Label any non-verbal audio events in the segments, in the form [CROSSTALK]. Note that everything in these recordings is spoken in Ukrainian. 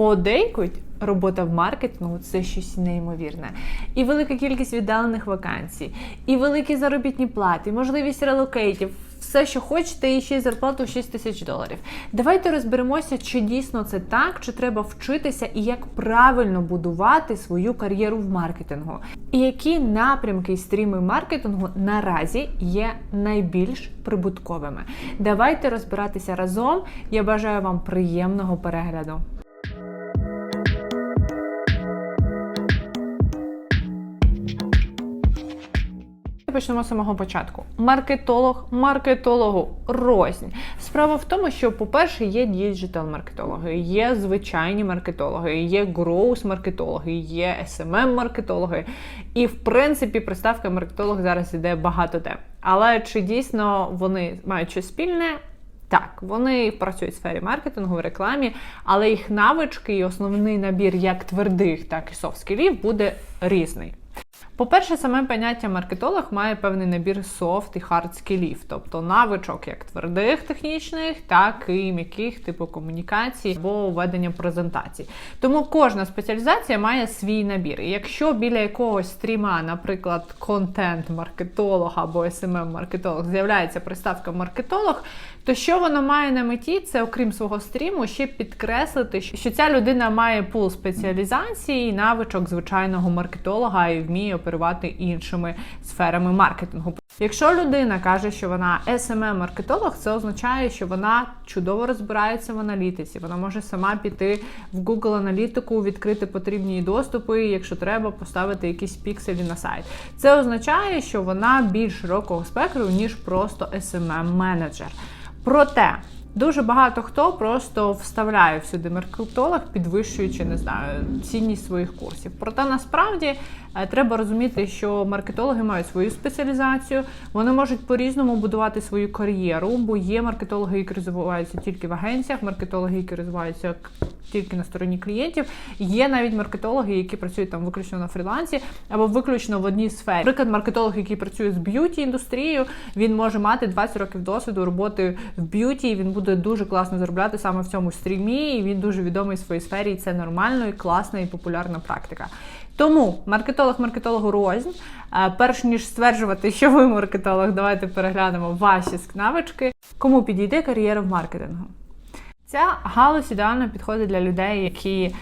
подейкують. Робота в маркетингу це щось неймовірне. І велика кількість віддалених вакансій, і великі заробітні плати, і можливість релокейтів, все, що хочете, і ще й зарплату в 6 тисяч доларів. Давайте розберемося, чи дійсно це так, чи треба вчитися і як правильно будувати свою кар'єру в маркетингу. І які напрямки і стріми маркетингу наразі є найбільш прибутковими. Давайте розбиратися разом. Я бажаю вам приємного перегляду. Почнемо з самого початку. Маркетолог, маркетологу рознь. Справа в тому, що, по-перше, є діджитал-маркетологи, є звичайні маркетологи, є гроус-маркетологи, є SMM-маркетологи. І, в принципі, приставка маркетолог зараз іде багато де. Але чи дійсно вони мають щось спільне? Так, вони працюють в сфері маркетингу, в рекламі, але їх навички і основний набір як твердих, так і софт-скілів буде різний. По-перше, саме поняття маркетолог має певний набір софт і хард скілів, тобто навичок як твердих технічних, так і м'яких типу комунікації або ведення презентацій. Тому кожна спеціалізація має свій набір. І якщо біля якогось стріма, наприклад, контент-маркетолог або SMM-маркетолог з'являється приставка маркетолог, то що воно має на меті, це окрім свого стріму, ще підкреслити, що ця людина має пул спеціалізації і навичок звичайного маркетолога і вміє оперувати іншими сферами маркетингу. Якщо людина каже, що вона smm маркетолог це означає, що вона чудово розбирається в аналітиці. Вона може сама піти в Google аналітику, відкрити потрібні доступи, якщо треба, поставити якісь пікселі на сайт. Це означає, що вона більш широкого спектру, ніж просто smm менеджер Проте дуже багато хто просто вставляє всюди маркетолог, підвищуючи не знаю цінність своїх курсів. Проте насправді треба розуміти, що маркетологи мають свою спеціалізацію, вони можуть по-різному будувати свою кар'єру, бо є маркетологи, які розвиваються тільки в агенціях, маркетологи, які розвиваються тільки на стороні клієнтів. Є навіть маркетологи, які працюють там виключно на фрілансі або виключно в одній сфері. Наприклад, маркетолог, який працює з б'юті індустрією, він може мати 20 років досвіду роботи в б'юті. Він буде дуже класно заробляти саме в цьому стрімі. і Він дуже відомий в своїй сфері. і Це нормально і класна і популярна практика. Тому маркетолог маркетологу рознь. Е, перш ніж стверджувати, що ви маркетолог, давайте переглянемо ваші навички. Кому підійде кар'єра в маркетингу? Ця галузь ідеально підходить для людей, які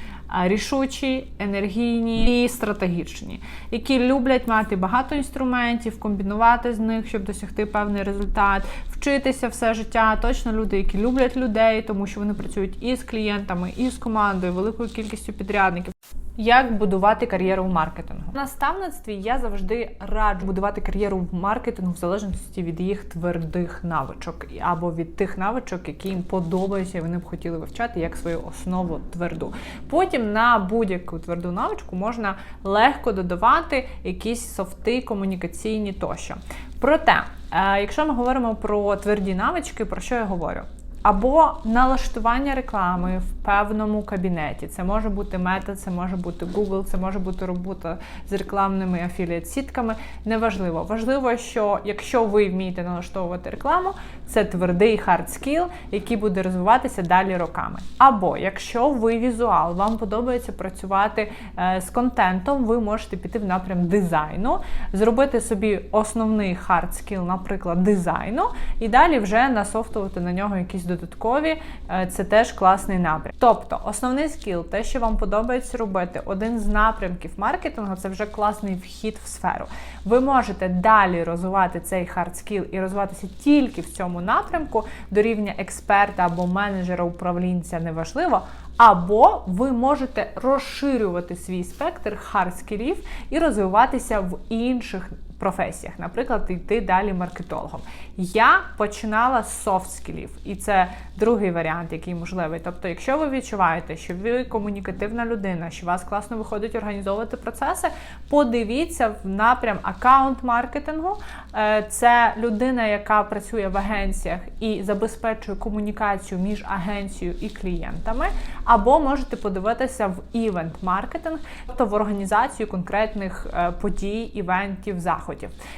е, рішучі, енергійні і стратегічні, які люблять мати багато інструментів, комбінувати з них, щоб досягти певний результат, вчитися все життя. Точно люди, які люблять людей, тому що вони працюють і з клієнтами, і з командою, великою кількістю підрядників. Як будувати кар'єру в маркетингу? В наставництві я завжди раджу будувати кар'єру в маркетингу в залежності від їх твердих навичок або від тих навичок, які їм подобаються, і вони б хотіли вивчати як свою основу тверду. Потім на будь-яку тверду навичку можна легко додавати якісь софти комунікаційні тощо. Проте, е, якщо ми говоримо про тверді навички, про що я говорю? Або налаштування реклами в певному кабінеті. Це може бути мета, це може бути Google, це може бути робота з рекламними афіліат-сітками. Неважливо. Важливо, що якщо ви вмієте налаштовувати рекламу, це твердий хард скіл, який буде розвиватися далі роками. Або якщо ви візуал, вам подобається працювати е, з контентом, ви можете піти в напрям дизайну, зробити собі основний хард скіл, наприклад, дизайну, і далі вже насофтувати на нього якісь додаткові. Е, це теж класний напрям. Тобто, основний скіл, те, що вам подобається робити, один з напрямків маркетингу це вже класний вхід в сферу. Ви можете далі розвивати цей хард скіл і розвиватися тільки в цьому напрямку до рівня експерта або менеджера управлінця, неважливо. Або ви можете розширювати свій спектр хард-скілів і розвиватися в інших професіях, наприклад, йти далі маркетологом. Я починала з софт-скілів, і це другий варіант, який можливий. Тобто, якщо ви відчуваєте, що ви комунікативна людина, що вас класно виходить організовувати процеси, подивіться в напрям аккаунт-маркетингу. Е, це людина, яка працює в агенціях і забезпечує комунікацію між агенцією і клієнтами або можете подивитися в івент-маркетинг, тобто в організацію конкретних е, подій, івентів, заходів.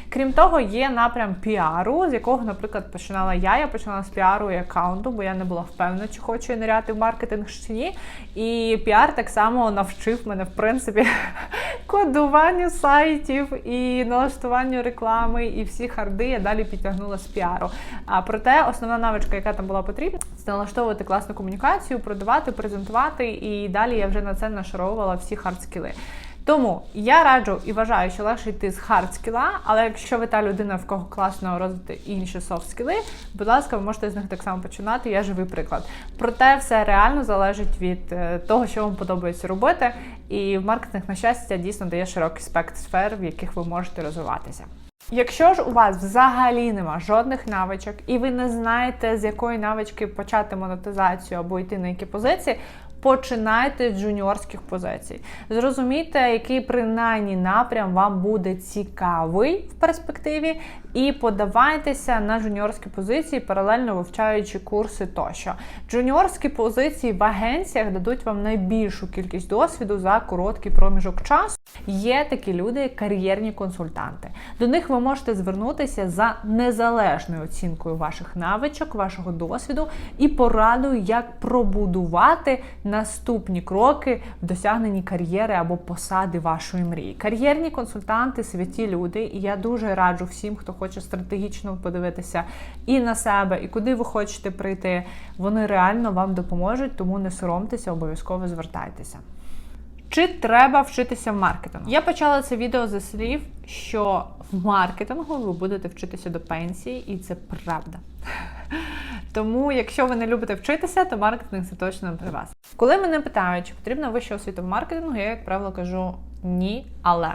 Крім того, є напрям піару, з якого, наприклад, починала я. Я починала з піару і аккаунту, бо я не була впевнена, чи хочу я ниряти в маркетинг чи ні. І піар так само навчив мене, в принципі, [LAUGHS] кодуванню сайтів і налаштуванню реклами, і всі харди я далі підтягнула з піару. А проте основна навичка, яка там була потрібна, це налаштовувати класну комунікацію, продавати, презентувати, і далі я вже на це нашаровувала всі хардскіли. Тому я раджу і вважаю, що легше йти з хардскіла, але якщо ви та людина, в кого класно розвити інші софт-скіли, будь ласка, ви можете з них так само починати. Я живий приклад. Проте все реально залежить від е, того, що вам подобається робити. І в маркетинг, на щастя, дійсно дає широкий спектр сфер, в яких ви можете розвиватися. Якщо ж у вас взагалі нема жодних навичок, і ви не знаєте, з якої навички почати монетизацію або йти на які позиції, починайте з джуніорських позицій. Зрозумійте, який принаймні напрям вам буде цікавий в перспективі, і подавайтеся на джуніорські позиції, паралельно вивчаючи курси тощо. Джуніорські позиції в агенціях дадуть вам найбільшу кількість досвіду за короткий проміжок часу. Є такі люди, кар'єрні консультанти. До них ви можете звернутися за незалежною оцінкою ваших навичок, вашого досвіду і порадою, як пробудувати наступні кроки в досягненні кар'єри або посади вашої мрії. Кар'єрні консультанти святі люди, і я дуже раджу всім, хто хоче стратегічно подивитися і на себе, і куди ви хочете прийти. Вони реально вам допоможуть, тому не соромтеся, обов'язково звертайтеся. Чи треба вчитися в маркетингу? Я почала це відео зі слів, що в маркетингу ви будете вчитися до пенсії, і це правда. [LAUGHS] Тому, якщо ви не любите вчитися, то маркетинг це точно для вас. Коли мене питають, чи потрібна вища освіта в маркетингу, я, як правило, кажу ні, але.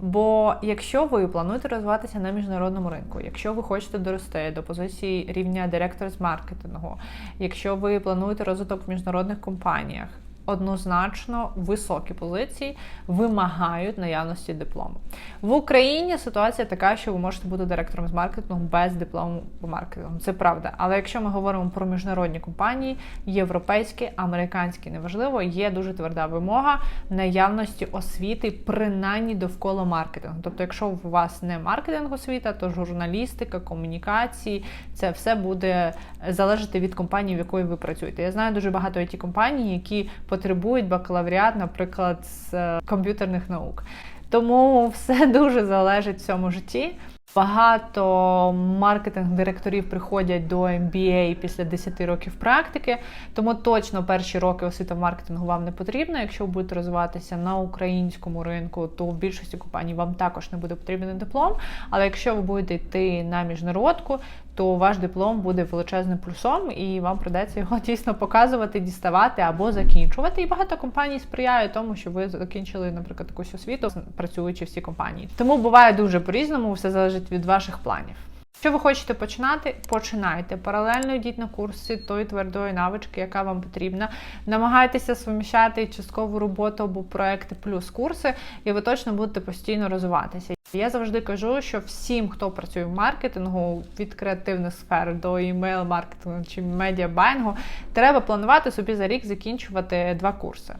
Бо якщо ви плануєте розвиватися на міжнародному ринку, якщо ви хочете дорости до позиції рівня директора з маркетингу, якщо ви плануєте розвиток в міжнародних компаніях, однозначно високі позиції вимагають наявності диплому. В Україні ситуація така, що ви можете бути директором з маркетингу без диплому по маркетингу. Це правда. Але якщо ми говоримо про міжнародні компанії, європейські, американські, неважливо, є дуже тверда вимога наявності освіти, принаймні довкола маркетингу. Тобто, якщо у вас не маркетинг освіта, то журналістика, комунікації, це все буде залежати від компанії, в якої ви працюєте. Я знаю дуже багато it компаній, які потребують бакалавріат, наприклад, з е, комп'ютерних наук. Тому все [LAUGHS] дуже залежить в цьому житті. Багато маркетинг-директорів приходять до MBA після 10 років практики, тому точно перші роки освіта маркетингу вам не потрібна. Якщо ви будете розвиватися на українському ринку, то в більшості компаній вам також не буде потрібен диплом. Але якщо ви будете йти на міжнародку, то ваш диплом буде величезним плюсом, і вам придеться його [LAUGHS] дійсно показувати, діставати або закінчувати. І багато компаній сприяє тому, що ви закінчили, наприклад, якусь освіту, працюючи в цій компанії. Тому буває дуже по-різному, все залежить від ваших планів. Якщо ви хочете починати, починайте. Паралельно йдіть на курси тої твердої навички, яка вам потрібна. Намагайтеся суміщати часткову роботу або проекти плюс курси, і ви точно будете постійно розвиватися. Я завжди кажу, що всім, хто працює в маркетингу від креативних сфер до імейл маркетингу чи медіабайнгу, треба планувати собі за рік закінчувати два курси.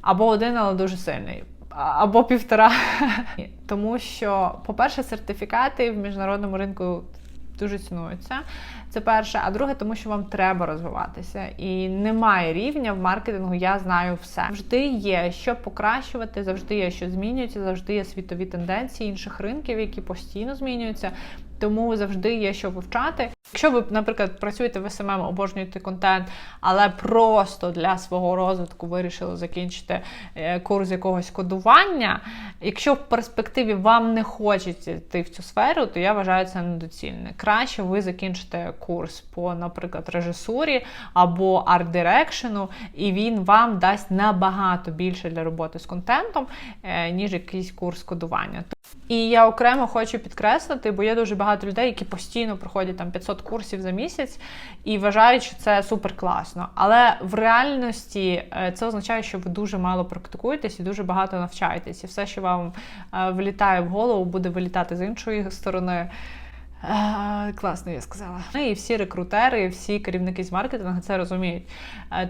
Або один, але дуже сильний. Або півтора. [LAUGHS] Тому що, по-перше, сертифікати в міжнародному ринку дуже цінуються. Це перше. А друге, тому що вам треба розвиватися. І немає рівня в маркетингу, я знаю все. Завжди є що покращувати, завжди є що змінюється, завжди є світові тенденції інших ринків, які постійно змінюються. Тому завжди є що вивчати. Якщо ви, наприклад, працюєте в СММ, обожнюєте контент, але просто для свого розвитку вирішили закінчити е, курс якогось кодування. Якщо в перспективі вам не хочеться йти в цю сферу, то я вважаю це недоцільне. Краще ви закінчите курс по, наприклад, режисурі або арт-дирекшену, і він вам дасть набагато більше для роботи з контентом, е, ніж якийсь курс кодування. І я окремо хочу підкреслити, бо є дуже багато людей, які постійно проходять там 500 курсів за місяць і вважають, що це супер класно. Але в реальності е, це означає, що ви дуже мало практикуєтесь і дуже багато навчаєтесь. І все, що вам е, влітає в голову, буде вилітати з іншої сторони. Е, Класно, я сказала. Ну, І всі рекрутери, всі керівники з маркетингу це розуміють.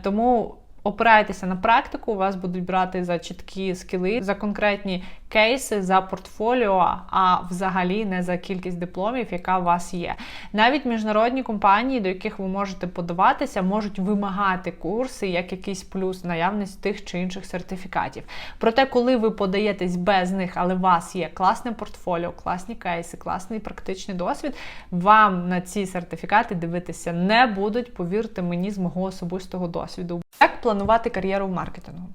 Тому опирайтеся на практику, вас будуть брати за чіткі скіли, за конкретні кейси, за портфоліо, а взагалі не за кількість дипломів, яка у вас є. Навіть міжнародні компанії, до яких ви можете подаватися, можуть вимагати курси як якийсь плюс наявність тих чи інших сертифікатів. Проте, коли ви подаєтесь без них, але у вас є класне портфоліо, класні кейси, класний практичний досвід, вам на ці сертифікати дивитися не будуть, повірте мені, з мого особистого досвіду. Як планувати кар'єру в маркетингу?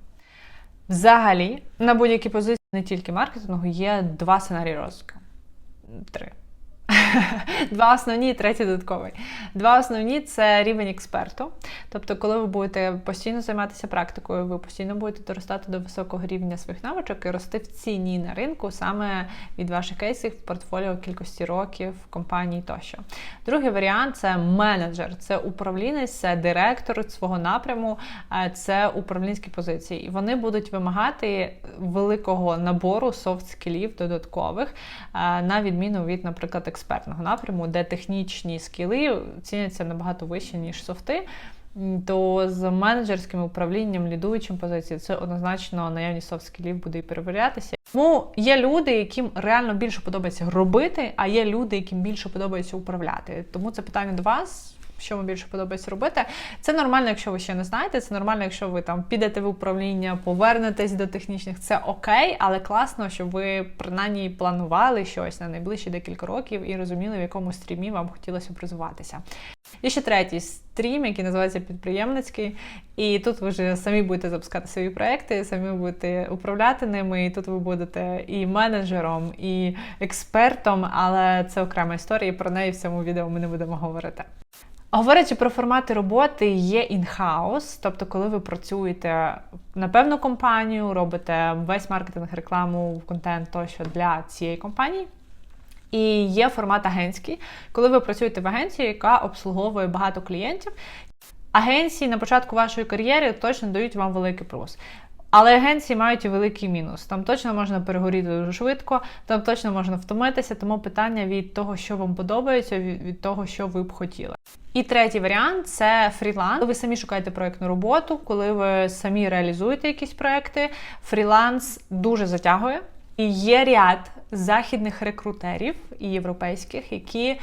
Взагалі, на будь-якій позиції, не тільки маркетингу, є два сценарії розвитку. Три. [LAUGHS] Два основні і третій додатковий. Два основні це рівень експерту. Тобто, коли ви будете постійно займатися практикою, ви постійно будете доростати до високого рівня своїх навичок і рости в ціні на ринку саме від ваших кейсів, портфоліо кількості років, компаній тощо. Другий варіант це менеджер, це управлінець, це директор свого напряму, е, це управлінські позиції. І вони будуть вимагати великого набору софт-скілів додаткових, е, на відміну від, наприклад, експертного напряму, де технічні скіли ціняться набагато вище, ніж софти. То з менеджерським управлінням, лідуючим позицією, це однозначно наявність софт-скілів буде і перевірятися. Тому є люди, яким реально більше подобається робити, а є люди, яким більше подобається управляти. Тому це питання до вас. Що вам більше подобається робити. Це нормально, якщо ви ще не знаєте. Це нормально, якщо ви там підете в управління, повернетесь до технічних. Це окей, але класно, щоб ви принаймні планували щось на найближчі декілька років і розуміли, в якому стрімі вам хотілося б розвиватися. І ще третій стрім, який називається підприємницький. І тут ви вже самі будете запускати свої проекти, самі будете управляти ними. І тут ви будете і менеджером, і експертом, але це окрема історія. і Про неї в цьому відео ми не будемо говорити. Говорячи про формати роботи, є інхаус, тобто, коли ви працюєте на певну компанію, робите весь маркетинг, рекламу, контент тощо для цієї компанії. І є формат агентський, коли ви працюєте в агенції, яка обслуговує багато клієнтів. Агенції на початку вашої кар'єри точно дають вам великий плюс. Але агенції мають і великий мінус. Там точно можна перегоріти дуже швидко, там точно можна втомитися, тому питання від того, що вам подобається, від того, що ви б хотіли. І третій варіант це фріланс. Ви самі шукаєте проєктну роботу, коли ви самі реалізуєте якісь проекти, фріланс дуже затягує. І є ряд західних рекрутерів і європейських, які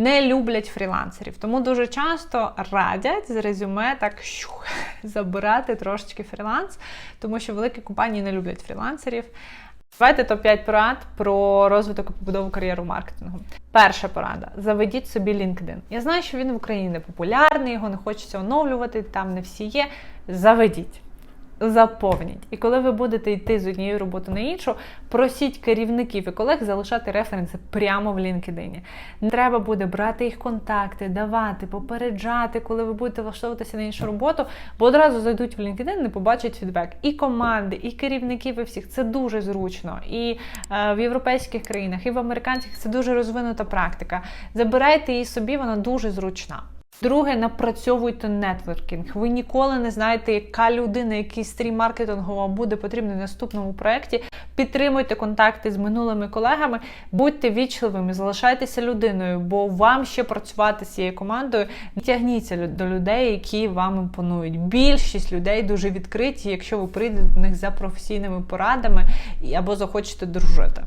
не люблять фрілансерів. Тому дуже часто радять з резюме так щух, [LAUGHS] забирати трошечки фріланс, тому що великі компанії не люблять фрілансерів. Давайте топ-5 порад про розвиток і побудову кар'єру маркетингу. Перша порада: заведіть собі LinkedIn. Я знаю, що він в Україні не популярний, його не хочеться оновлювати, там не всі є. Заведіть. Заповніть. І коли ви будете йти з однієї роботи на іншу, просіть керівників і колег залишати референси прямо в LinkedIn. Не треба буде брати їх контакти, давати, попереджати, коли ви будете влаштовуватися на іншу роботу, бо одразу зайдуть в LinkedIn, не побачать фідбек. І команди, і керівників, і всіх. Це дуже зручно. І е, в європейських країнах, і в американських це дуже розвинута практика. Забирайте її собі, вона дуже зручна. Друге, напрацьовуйте нетворкінг. Ви ніколи не знаєте, яка людина, який стрім маркетингу буде потрібний в наступному проєкті. Підтримуйте контакти з минулими колегами, будьте вічливими, залишайтеся людиною, бо вам ще працювати з цією командою. Не тягніться до людей, які вам імпонують. Більшість людей дуже відкриті, якщо ви прийдете до них за професійними порадами або захочете дружити.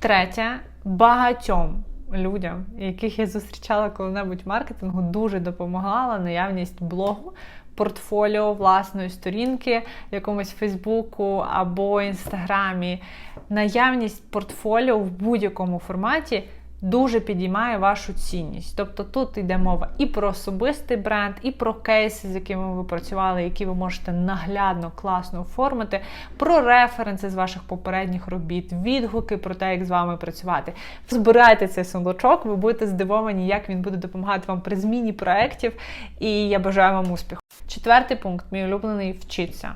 Третє, багатьом людям, яких я зустрічала коли-небудь маркетингу, дуже допомагала наявність блогу, портфоліо власної сторінки в якомусь Фейсбуку або Інстаграмі. Наявність портфоліо в будь-якому форматі. Дуже підіймає вашу цінність. Тобто тут йде мова і про особистий бренд, і про кейси, з якими ви працювали, які ви можете наглядно, класно оформити, про референси з ваших попередніх робіт, відгуки про те, як з вами працювати. Збирайте цей сундучок, ви будете здивовані, як він буде допомагати вам при зміні проєктів, і я бажаю вам успіху. Четвертий пункт, мій улюблений вчиться.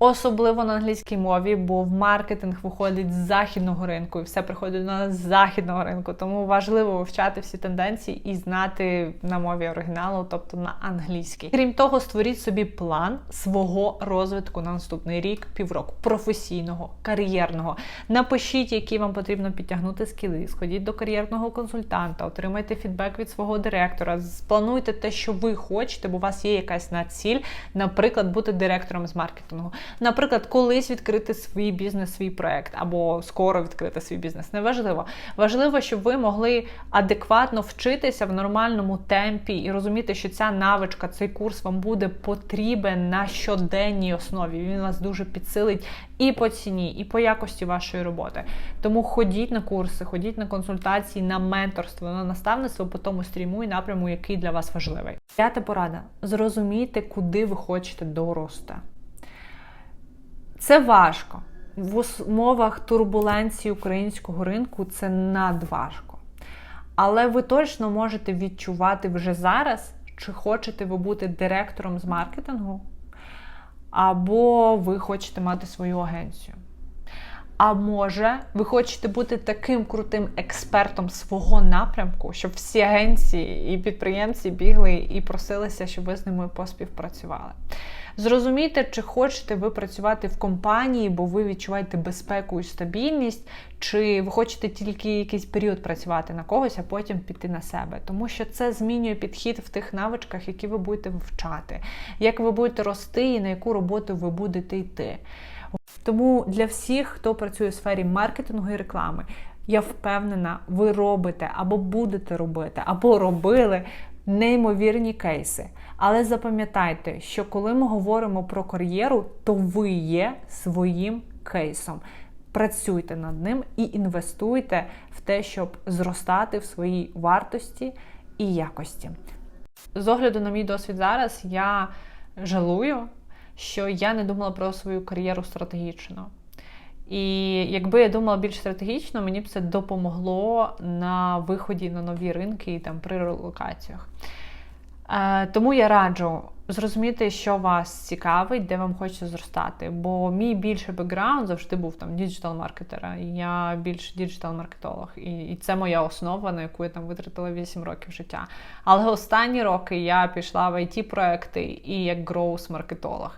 Особливо на англійській мові, бо в маркетинг виходить з західного ринку, і все приходить з західного ринку. Тому важливо вивчати всі тенденції і знати на мові оригіналу, тобто на англійській. Крім того, створіть собі план свого розвитку на наступний рік, півроку, професійного, кар'єрного. Напишіть, які вам потрібно підтягнути скіли, сходіть до кар'єрного консультанта, отримайте фідбек від свого директора, сплануйте те, що ви хочете, бо у вас є якась націль, наприклад, бути директором з маркетингу. Наприклад, колись відкрити свій бізнес, свій проект, або скоро відкрити свій бізнес. Неважливо. Важливо, щоб ви могли адекватно вчитися в нормальному темпі і розуміти, що ця навичка, цей курс вам буде потрібен на щоденній основі. Він вас дуже підсилить і по ціні, і по якості вашої роботи. Тому ходіть на курси, ходіть на консультації, на менторство, на наставництво по тому стріму і напряму, який для вас важливий. П'ята порада: зрозумійте, куди ви хочете дорости. Це важко. В умовах турбуленції українського ринку це надважко. Але ви точно можете відчувати вже зараз, чи хочете ви бути директором з маркетингу, або ви хочете мати свою агенцію. А може, ви хочете бути таким крутим експертом свого напрямку, щоб всі агенції і підприємці бігли і просилися, щоб ви з ними поспівпрацювали. Зрозумійте, чи хочете ви працювати в компанії, бо ви відчуваєте безпеку і стабільність, чи ви хочете тільки якийсь період працювати на когось, а потім піти на себе. Тому що це змінює підхід в тих навичках, які ви будете вивчати, як ви будете рости і на яку роботу ви будете йти. Тому для всіх, хто працює у сфері маркетингу і реклами, я впевнена, ви робите або будете робити, або робили неймовірні кейси. Але запам'ятайте, що коли ми говоримо про кар'єру, то ви є своїм кейсом. Працюйте над ним і інвестуйте в те, щоб зростати в своїй вартості і якості. З огляду на мій досвід зараз, я жалую, що я не думала про свою кар'єру стратегічно. І якби я думала більш стратегічно, мені б це допомогло на виході на нові ринки і там при релокаціях. Е, тому я раджу зрозуміти, що вас цікавить, де вам хочеться зростати. Бо мій більший бекграунд завжди був там діджитал-маркетера. Я більш діджитал-маркетолог. І, і це моя основа, на яку я там витратила 8 років життя. Але останні роки я пішла в it проекти і як гроус-маркетолог.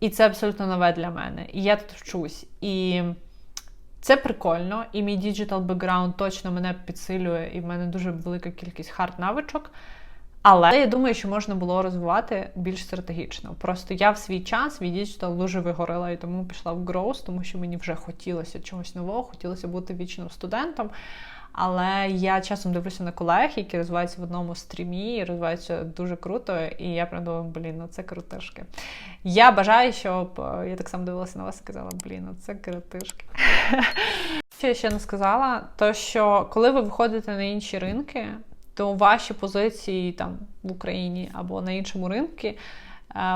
І це абсолютно нове для мене. І я тут вчусь. І це прикольно, і мій діджитал бекграунд точно мене підсилює, і в мене дуже велика кількість хард-навичок. Але я думаю, що можна було розвивати більш стратегічно. Просто я в свій час від дуже вигорила і тому пішла в Growth, тому що мені вже хотілося чогось нового, хотілося бути вічним студентом. Але я часом дивлюся на колег, які розвиваються в одному стрімі, і розвиваються дуже круто. І я прям думаю, блін, ну це крутишки. Я бажаю, щоб е, я так само дивилася на вас і казала, блін, ну це крутишки. [LAUGHS] Що я ще не сказала, то що коли ви виходите на інші ринки, то ваші позиції там в Україні або на іншому ринку, е,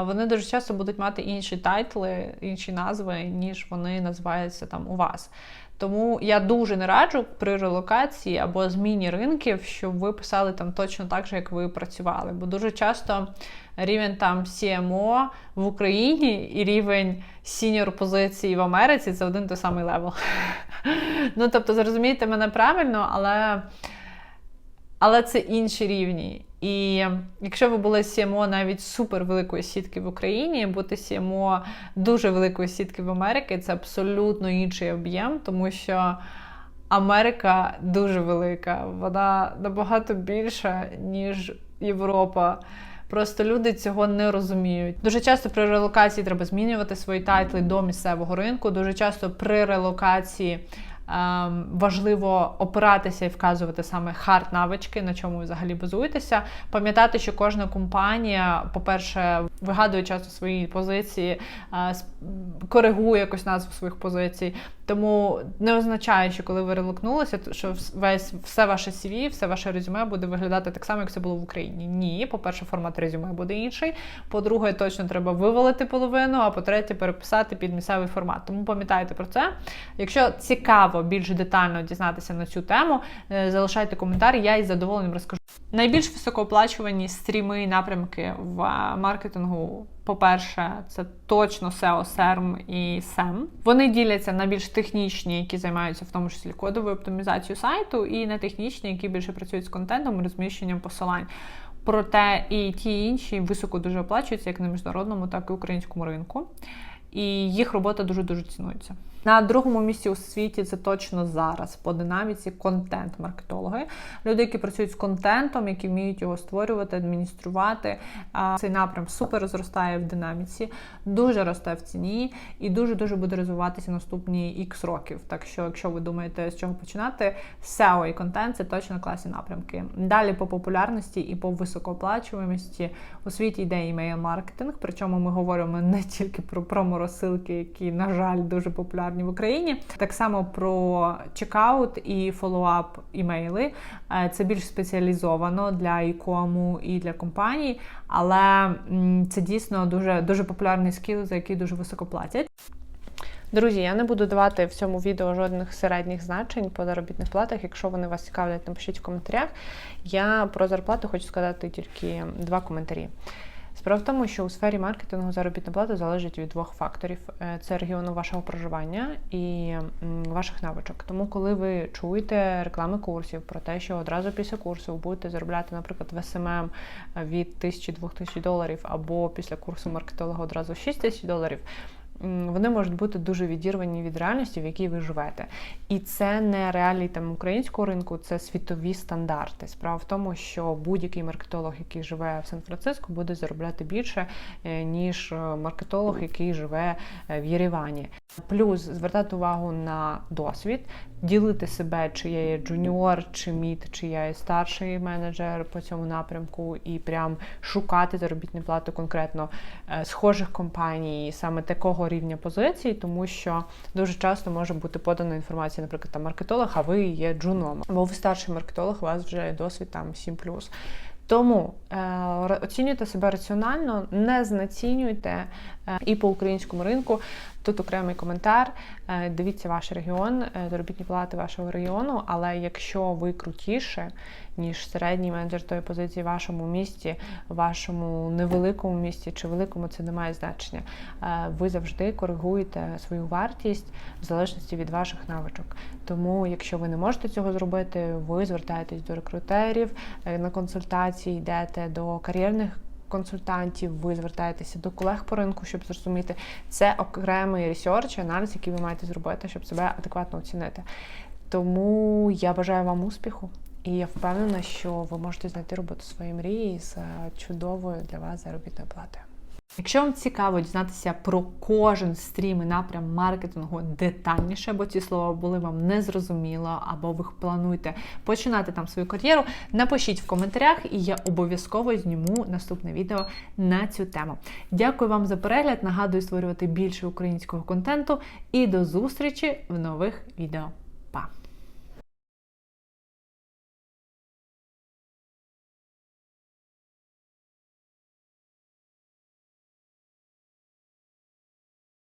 вони дуже часто будуть мати інші тайтли, інші назви, ніж вони називаються там у вас. Тому я дуже не раджу при релокації або зміні ринків, щоб ви писали там точно так же, як ви працювали. Бо дуже часто рівень там CMO в Україні і рівень сіньор позиції в Америці це один той самий левел. [LAUGHS] Ну, тобто, зрозумійте мене правильно, але але це інші рівні. І якщо ви були CMO навіть супер великої сітки в Україні, бути CMO дуже великої сітки в Америці це абсолютно інший об'єм, тому що Америка дуже велика, вона набагато більша, ніж Європа. Просто люди цього не розуміють. Дуже часто при релокації треба змінювати свої тайтли до місцевого ринку. Дуже часто при релокації важливо опиратися і вказувати саме хард навички, на чому ви взагалі базуєтеся. Пам'ятати, що кожна компанія, по-перше, вигадує часто свої позиції, е, коригує якось назву своїх позицій. Тому не означає, що коли ви релокнулися, що весь все ваше CV, все ваше резюме буде виглядати так само, як це було в Україні. Ні, по-перше, формат резюме буде інший. По-друге, точно треба вивалити половину, а по-третє, переписати під місцевий формат. Тому пам'ятайте про це. Якщо цікаво більш детально дізнатися на цю тему, е, залишайте коментар, я із задоволенням розкажу. Найбільш високооплачувані стріми і напрямки в маркетингу По-перше, це точно SEO, SERM і SEM. Вони діляться на більш технічні, які займаються в тому числі кодовою оптимізацією сайту, і на технічні, які більше працюють з контентом і розміщенням посилань. Проте і ті і інші високо дуже оплачуються як на міжнародному, так і українському ринку. І їх робота дуже дуже цінується. На другому місці у світі це точно зараз по динаміці контент-маркетологи. Люди, які працюють з контентом, які вміють його створювати, адмініструвати. Цей напрям супер зростає в динаміці, дуже росте в ціні і дуже дуже буде розвиватися наступні X років. Так що, якщо ви думаєте, з чого починати, SEO і контент це точно класні напрямки. Далі по популярності і по високооплачуваності у світі йде імейл-маркетинг. Причому ми говоримо не тільки про проморозсилки, які, на жаль, дуже популярні в Україні. Так само про чекаут і фоллоуап імейли. Е, Це більш спеціалізовано для ікому і для компаній, але це дійсно дуже, дуже популярний скіл, за який дуже високо платять. Друзі, я не буду давати в цьому відео жодних середніх значень по заробітних платах. Якщо вони вас цікавлять, напишіть в коментарях. Я про зарплату хочу сказати тільки два коментарі. Справа в тому, що у сфері маркетингу заробітна плата залежить від двох факторів: Е, це регіону вашого проживання і ваших навичок. Тому, коли ви чуєте реклами курсів про те, що одразу після курсу будете заробляти, наприклад, в СММ від 1000-2000 доларів, або після курсу маркетолога одразу 6 тисяч доларів. Вони можуть бути дуже відірвані від реальності, в якій ви живете. І це не реалії там українського ринку, це світові стандарти. Справа в тому, що будь-який маркетолог, який живе в Сан-Франциско, буде заробляти більше, е, ніж е, маркетолог, який живе е, в Єревані. Плюс звертати увагу на досвід, ділити себе, чи я є джуніор, чи мід, чи я є старший менеджер по цьому напрямку, і прям шукати заробітні плати конкретно схожих компаній, саме такого рівня позицій, тому що дуже часто може бути подана інформація, наприклад, там маркетолог, а ви є джуном. Або ви старший маркетолог, у вас вже досвід там 7+. Тому е, оцінюйте себе раціонально, не знецінюйте е, і по українському ринку. Тут окремий коментар. Е, дивіться ваш регіон, е, заробітні плати вашого регіону. Але якщо ви крутіше, ніж середній менеджер тої позиції в вашому місті, вашому невеликому місті чи великому, це не має значення. Е, ви завжди коригуєте свою вартість в залежності від ваших навичок. Тому, якщо ви не можете цього зробити, ви звертаєтесь до рекрутерів на консультації, йдете до кар'єрних. Консультантів, ви звертаєтеся до колег по ринку, щоб зрозуміти, це окремий ресерч, аналіз, який ви маєте зробити, щоб себе адекватно оцінити. Тому я бажаю вам успіху, і я впевнена, що ви можете знайти роботу своєї мрії з е, чудовою для вас заробітною платою. Якщо вам цікаво дізнатися про кожен стрім і напрям маркетингу детальніше, бо ці слова були вам незрозуміло, або ви плануєте починати там свою кар'єру, напишіть в коментарях, і я обов'язково зніму наступне відео на цю тему. Дякую вам за перегляд. Нагадую створювати більше українського контенту і до зустрічі в нових відео. Па!